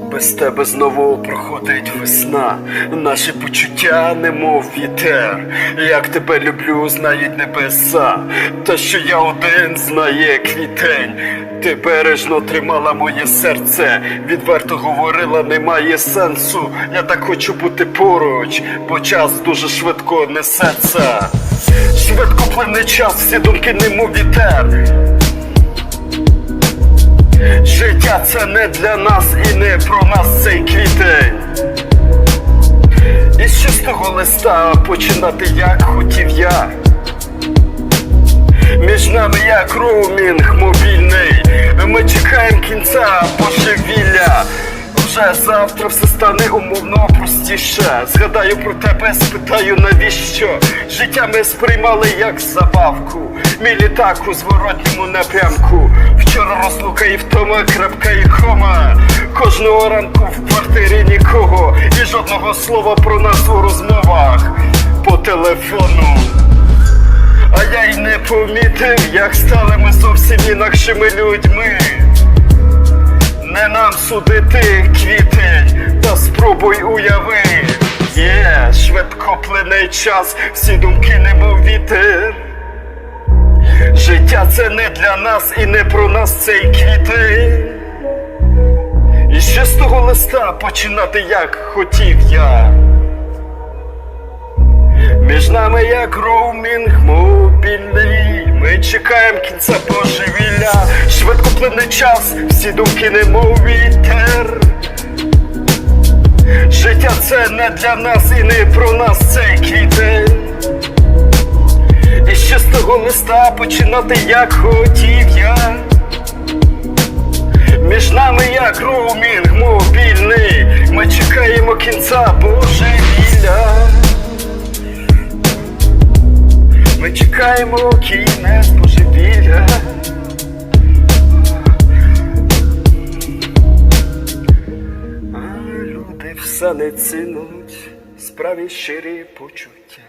Без тебе знову проходить весна, наші почуття, немов вітер. Як тебе люблю, знають небеса, та що я один знає квітень. Ти бережно тримала моє серце, відверто говорила, немає сенсу. Я так хочу бути поруч, бо час дуже швидко несеться. Швидко плине час, всі думки немов вітер. Життя це не для нас і не про нас цей квітень. Із чистого листа починати як хотів я. Між нами як роумінг мобільний. Ми чекаємо кінця божевілля. Вже завтра все стане умовно простіше. Згадаю про тебе, спитаю навіщо. Життя ми сприймали як забавку. Мій літак у зворотньому напрямку. Вчора розлука і втома, крапка і кома. Кожного ранку в квартирі нікого. І жодного слова про нас у розмовах по телефону. А я й не помітив, як стали ми зовсім інакшими людьми. Нам судити квітень, та спробуй уяви. Є, швидко плине час, всі думки немов вітер. Життя це не для нас і не про нас цей квітень. І ще з того листа починати як хотів я. Між нами як роумінг мобільний. Ми чекаємо кінця божевілля. Швидко плине час, всі думки немов вітер. Життя це не для нас і не про нас цей квітень. І ще з того листа починати як хотів я. Між нами як роумінг мобільний. Ми чекаємо кінця божевілля. Чекаємо кінець божевілля. А люди все не цінуть, справі щирі почуття.